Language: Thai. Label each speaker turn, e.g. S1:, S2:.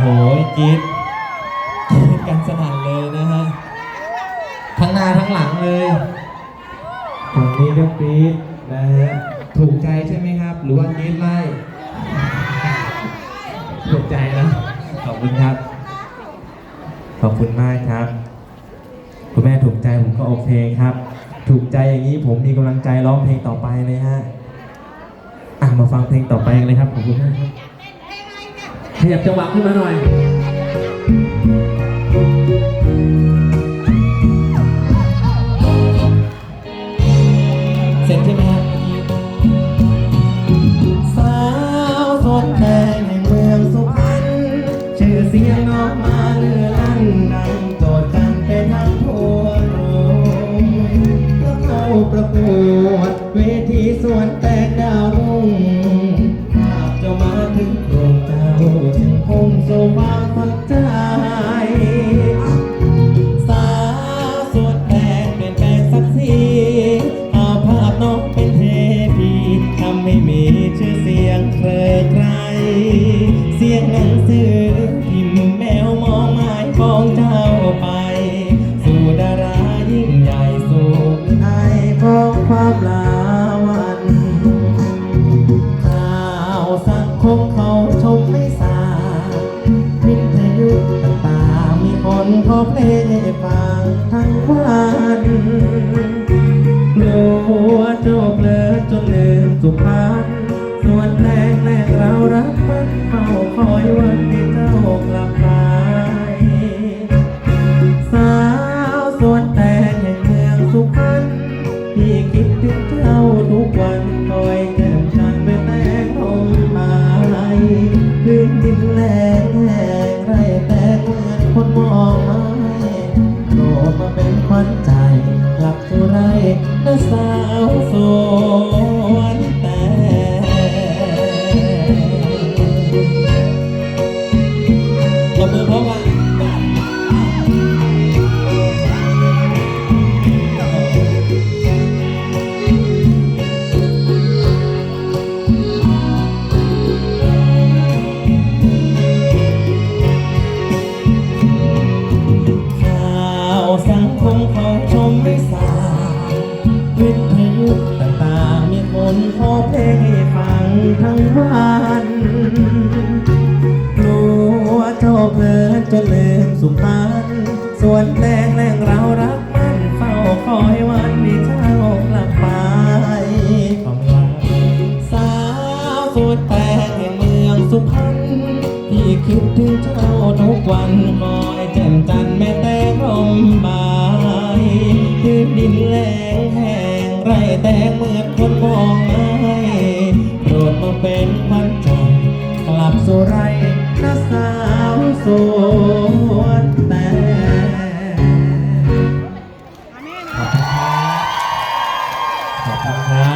S1: โหจี๊ดจี๊ดกันสนั่นเลยนะฮะ ทั้งหน้าทั้งหลังเลยฝั่งนี้ก็กรี๊ดนะฮะ ถูกใจใช่ไหมครับ หรือว่ากรี๊ดไล่ ถูกใจนะ ขอบคุณครับ ขอบคุณมากครับ คุณแม่ถูกใจผมก็โอเคครับ ถูกใจอย่างนี้ผมมีกำลังใจร้องเพลงต่อไปเลยฮะ อะมาฟังเพลงต่อไปกันเลยครับ ขอบคุณมากครับ ยับจังหวะขึ้นมาหน่อยเสร็จใช่ไหมครับเมื่อกี้
S2: สาวสดแดงแห่งเมืองสุพรรณชื่อเสียงน้องมาเลือลั่นดังโจทย์กันไปทั้งทั่วโลกก็เข้าประกวดเวทีสวนแตกดาวรุ่งภาพจ้ามาถึง งโซฟาฝักใจ สาวสวดแดงเปลี่ยนแปลงสักสีอาภาพน้องเป็นเทพีทำให้มีชื่อเสียงเคยใครเสียงหนังสือพิมพ์แมวมองหมายปองเจ้า นพอเพลงฟังทั้งวันกลัวโจกเลิศจนลืมสุพรรณส่วนแรงแรงเรารักมันเฝ้าคอยวันนี้ มองไม่โผล่มาเป็นขวัญใจกลับสุไรนะสาวสวย ทั้งวันกลัวโชคเลิศจนลืมสุพรรณส่วนแรงแรงเรารักมันเฝ้าคอยวันที่เจ้ากลับไปสาวสวนแตงแห่งเมืองสุพรรณที่คิดถึงเจ้าทุกวันคอยแจ่มจันแม่แต่ลมบายพื้นดินแล้งแห้ง ไรแต่เหมือนคนมองไห้โดดมาเป็นมันจบกลับโซไรน้าสาวสวนแต่ขอบคุณครับ